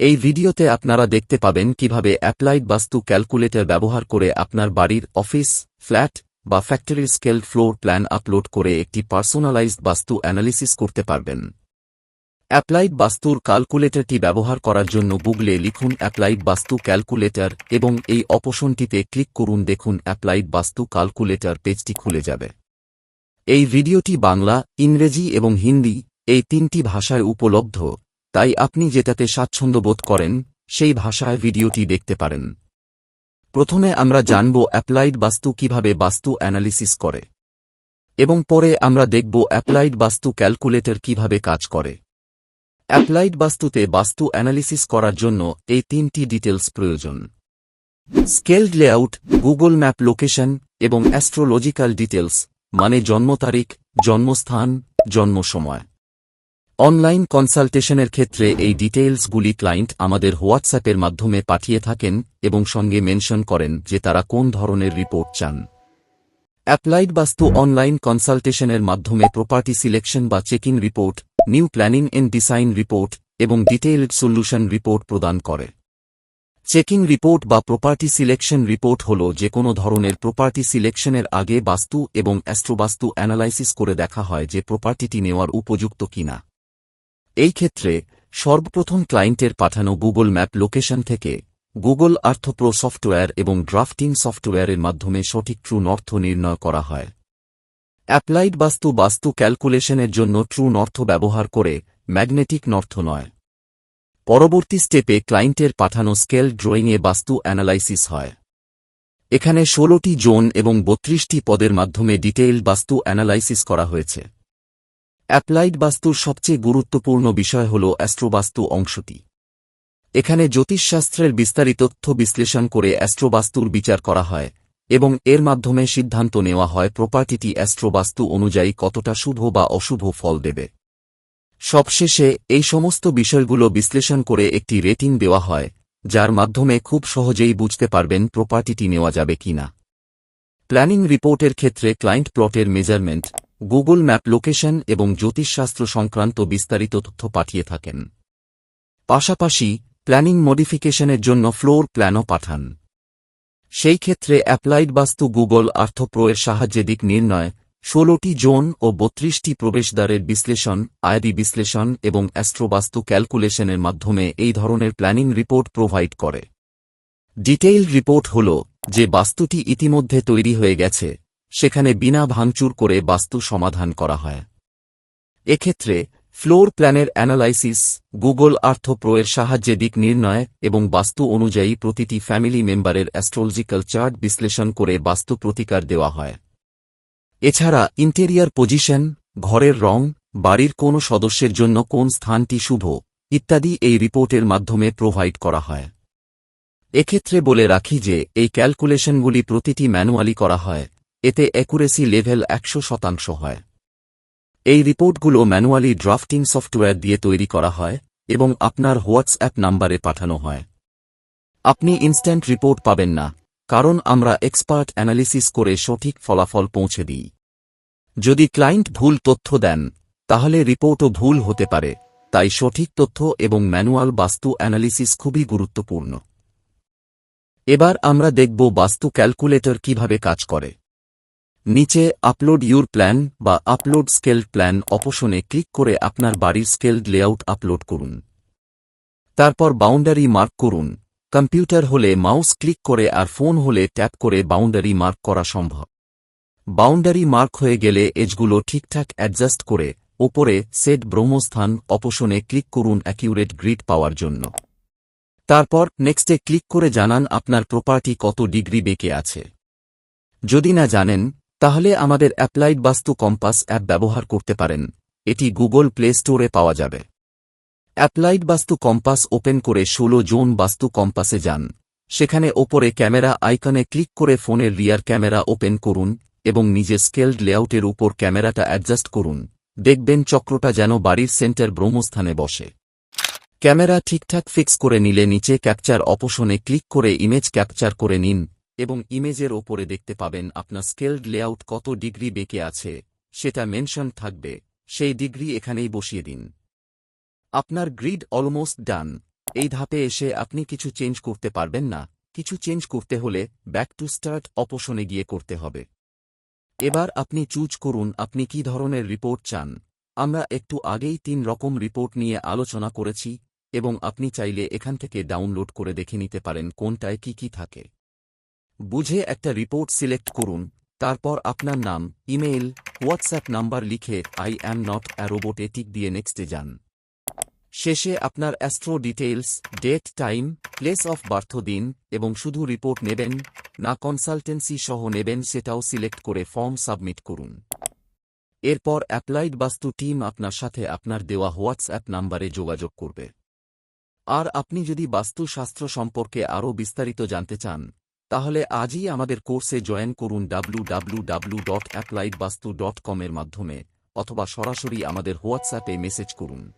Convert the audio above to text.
এই ভিডিওতে আপনারা দেখতে পাবেন কীভাবে অ্যাপ্লাইড বাস্তু ক্যালকুলেটর ব্যবহার করে আপনার বাড়ির অফিস, ফ্ল্যাট বা ফ্যাক্টরির স্কেল ফ্লোর প্ল্যান আপলোড করে একটি পার্সোনালাইজড বাস্তু অ্যানালিসিস করতে পারবেন। অ্যাপ্লাইড বাস্তুর ক্যালকুলেটরটি ব্যবহার করার জন্য গুগলে লিখুন অ্যাপ্লাইড বাস্তু ক্যালকুলেটর এবং এই অপশনটিতে ক্লিক করুন দেখুন অ্যাপ্লাইড বাস্তু ক্যালকুলেটর পেজটি খুলে যাবে। এই ভিডিওটি বাংলা, ইংরেজি এবং হিন্দি এই তিনটি ভাষায় উপলব্ধ। তাই আপনি যেটাতে স্বাচ্ছন্দ্য বোধ করেন, সেই ভাষায় ভিডিওটি দেখতে পারেন। প্রথমে আমরা জানব অ্যাপ্লাইড বাস্তু কীভাবে বাস্তু অ্যানালিসিস করে। এবং পরে আমরা দেখব অ্যাপ্লাইড বাস্তু ক্যালকুলেটর কীভাবে কাজ করে। অ্যাপ্লাইড বাস্তুতে বাস্তু অ্যানালিসিস করার জন্য এই তিনটি ডিটেলস প্রয়োজন। Scaled layout, Google map location এবং অ্যাস্ট্রোলজিক্যাল ডিটেলস মানে জন্ম তারিখ, জন্মস্থান জন্ম সময় অনলাইন কনসালটেশনের ক্ষেত্রে এই ডিটেইলসগুলি ক্লায়েন্ট আমাদের হোয়াটসঅ্যাপের মাধ্যমে পাঠিয়ে থাকেন এবং সঙ্গে মেনশন করেন যে তারা কোন ধরনের রিপোর্ট চান। অ্যাপ্লাইড বাস্তু অনলাইন কনসালটেশনের মাধ্যমে প্রপার্টি সিলেকশন বা checking report, new planning and design report এবং ডিটেইলড সলিউশন রিপোর্ট প্রদান করে। চেকিং রিপোর্ট বা প্রপার্টি সিলেকশন রিপোর্ট হল যে কোনো ধরনের প্রপার্টি সিলেকশনের আগে বাস্তু এবং অ্যাস্ট্রোবাস্তু অ্যানালাইসিস করে দেখা হয় যে প্রপার্টিটি নেওয়ার উপযুক্ত কিনা। এই ক্ষেত্রে, সর্বপ্রথম ক্লায়েন্টের পাঠানো গুগল ম্যাপ লোকেশন থেকে গুগল আর্থপ্রো সফটওয়্যার এবং ড্রাফটিং সফটওয়্যারের মাধ্যমে সঠিক ট্রু নর্থ নির্ণয় করা হয়। অ্যাপ্লাইড বাস্তু বাস্তু ক্যালকুলেশনের জন্য ট্রু নর্থ ব্যবহার করে ম্যাগনেটিক নর্থ নয়। পরবর্তী স্টেপে ক্লায়েন্টের পাঠানো স্কেল ড্রয়িংয়ে বাস্তু অ্যানালাইসিস হয়। এখানে ষোলোটি জোন এবং বত্রিশটি পদের মাধ্যমে ডিটেইল বাস্তু অ্যানালাইসিস করা হয়েছে। অ্যাপ্লাইড বাস্তুর সবচেয়ে গুরুত্বপূর্ণ বিষয় হল অ্যাস্ট্রোবাস্তু অংশটি। এখানে জ্যোতিষশাস্ত্রের বিস্তারিত তথ্য বিশ্লেষণ করে অ্যাস্ট্রোবাস্তুর বিচার করা হয়, এবং এর মাধ্যমে সিদ্ধান্ত নেওয়া হয় প্রপার্টিটি অ্যাস্ট্রোবাস্তু অনুযায়ী কতটা শুভ বা অশুভ ফল দেবে। সবশেষে, এই সমস্ত বিষয়গুলো বিশ্লেষণ করে একটি রেটিং দেওয়া হয়, যার মাধ্যমে খুব সহজেই বুঝতে পারবেন প্রপার্টিটি নেওয়া যাবে কিনা। প্ল্যানিং রিপোর্টের ক্ষেত্রে ক্লায়েন্ট প্লটের মেজারমেন্ট গুগল ম্যাপ লোকেশন এবং জ্যোতিষশাস্ত্র সংক্রান্ত বিস্তারিত তথ্য পাঠিয়ে থাকেন। পাশাপাশি, প্ল্যানিং মডিফিকেশনের জন্য ফ্লোর প্ল্যানও পাঠান। সেই ক্ষেত্রে অ্যাপ্লাইড বাস্তু গুগল আর্থপ্রো এর সাহায্যে দিক নির্ণয়, ষোলোটি জোন ও বত্রিশটি প্রবেশদ্বারের বিশ্লেষণ আয়বি বিশ্লেষণ এবং অ্যাস্ট্রোবাস্তু ক্যালকুলেশনের মাধ্যমে এই ধরনের প্ল্যানিং রিপোর্ট প্রোভাইড করে। ডিটেইল রিপোর্ট হল যে বাস্তুটি ইতিমধ্যে তৈরি হয়ে গেছে। সেখানে বিনা ভাঙচুর করে বাস্তু সমাধান করা হয়। এক্ষেত্রে, ফ্লোর প্ল্যানের অ্যানালাইসিস, গুগল আর্থ প্রো এর সাহায্যে দিক নির্ণয় এবং বাস্তু অনুযায়ী প্রতিটি ফ্যামিলি মেম্বারের অ্যাস্ট্রোলজিক্যাল চার্ট বিশ্লেষণ করে বাস্তু প্রতিকার দেওয়া হয়। এছাড়া, ইন্টেরিয়ার পজিশন, ঘরের রং, বাড়ির কোন সদস্যের জন্য কোন স্থানটি শুভ, ইত্যাদি এই রিপোর্টের মাধ্যমে প্রোভাইড করা হয়। এক্ষেত্রে বলে রাখি যে, এই ক্যালকুলেশনগুলি প্রতিটি ম্যানুয়ালি করা হয়। এতে অ্যাকুরেসি লেভেল একশো শতাংশ হয়। এই রিপোর্টগুলো ম্যানুয়ালি ড্রাফটিং সফটওয়্যার দিয়ে তৈরি করা হয় এবং আপনার হোয়াটসঅ্যাপ নাম্বারে পাঠানো হয়। আপনি ইনস্ট্যান্ট রিপোর্ট পাবেন না, কারণ আমরা এক্সপার্ট অ্যানালিসিস করে সঠিক ফলাফল পৌঁছে দিই। যদি ক্লায়েন্ট ভুল তথ্য দেন, তাহলে রিপোর্টও ভুল হতে পারে, তাই সঠিক তথ্য এবং ম্যানুয়াল বাস্তু অ্যানালিসিস খুবই গুরুত্বপূর্ণ। এবার আমরা দেখব বাস্তু ক্যালকুলেটর কীভাবে কাজ করে। নিচে আপলোড ইউর প্ল্যান বা আপলোড স্কেলড প্ল্যান অপশনে ক্লিক করে আপনার বাড়ির স্কেলড লেআউট আপলোড করুন। তারপর বাউন্ডারি মার্ক করুন। কম্পিউটার হলে মাউস ক্লিক করে আর ফোন হলে ট্যাপ করে বাউন্ডারি মার্ক করা সম্ভব। বাউন্ডারি মার্ক হয়ে গেলে এজগুলো ঠিকঠাক অ্যাডজাস্ট করে ওপরে সেট ব্রহ্মস্থান অপশনে ক্লিক করুন অ্যাকিউরেট গ্রিড পাওয়ার জন্য। তারপর নেক্সটে ক্লিক করে জানান আপনার প্রপার্টি কত ডিগ্রি বেঁকে আছে। যদি না জানেন তাহলে আমাদের অ্যাপ্লাইড বাস্তু কম্পাস অ্যাপ ব্যবহার করতে পারেন। এটি গুগল প্লে স্টোরে পাওয়া যাবে। অ্যাপ্লাইড বাস্তু কম্পাস ওপেন করে ষোলো জোন বাস্তু কম্পাসে যান। সেখানে ওপরে ক্যামেরা আইকনে ক্লিক করে ফোনের রিয়ার ক্যামেরা ওপেন করুন এবং নিজের স্কেলড লেআউটের উপর ক্যামেরাটা অ্যাডজাস্ট করুন। দেখবেন চক্রটা যেন বাড়ির সেন্টার ব্রহ্মস্থানে বসে। ক্যামেরা ঠিকঠাক ফিক্স করে নিলে নিচে ক্যাপচার অপশনে ক্লিক করে ইমেজ ক্যাপচার করে নিন। এবং ইমেজের ওপরে দেখতে পাবেন আপনার স্কেলড লেআউট কত ডিগ্রি বেঁকে আছে, সেটা মেনশন থাকবে, সেই ডিগ্রি এখানেই বসিয়ে দিন। আপনার গ্রিড অলমোস্ট ডান। এই ধাপে এসে আপনি কিছু চেঞ্জ করতে পারবেন না, কিছু চেঞ্জ করতে হলে ব্যাক টু স্টার্ট অপশনে গিয়ে করতে হবে। এবার আপনি চুজ করুন আপনি কি ধরনের রিপোর্ট চান। আমরা একটু আগেই তিন রকম রিপোর্ট নিয়ে আলোচনা করেছি, এবং আপনি চাইলে এখান থেকে ডাউনলোড করে দেখে নিতে পারেন কোনটায় কি কি থাকে। বুঝে একটা রিপোর্ট সিলেক্ট করুন। তারপর আপনার নাম ইমেইল হোয়াটসঅ্যাপ নাম্বার লিখে I am not a robot A tick দিয়ে নেক্সটে যান। শেষে আপনার astro details date time place of birth দিন এবং শুধু রিপোর্ট নেবেন, না কনসালটেন্সি সহ নেবেন সেটাও সিলেক্ট করে ফর্ম সাবমিট করুন। এরপর অ্যাপ্লাইড বাস্তু টিম আপনার সাথে আপনার দেওয়া হোয়াটসঅ্যাপ নাম্বারে যোগাযোগ করবে। আর আপনি যদি বাস্তুশাস্ত্র সম্পর্কে আরও বিস্তারিত জানতে চান তাহলে আজই আমাদের কোর্সে জয়েন করুন ডাব্লু এর মাধ্যমে, অথবা সরাসরি আমাদের হোয়াটসঅ্যাপে মেসেজ করুন।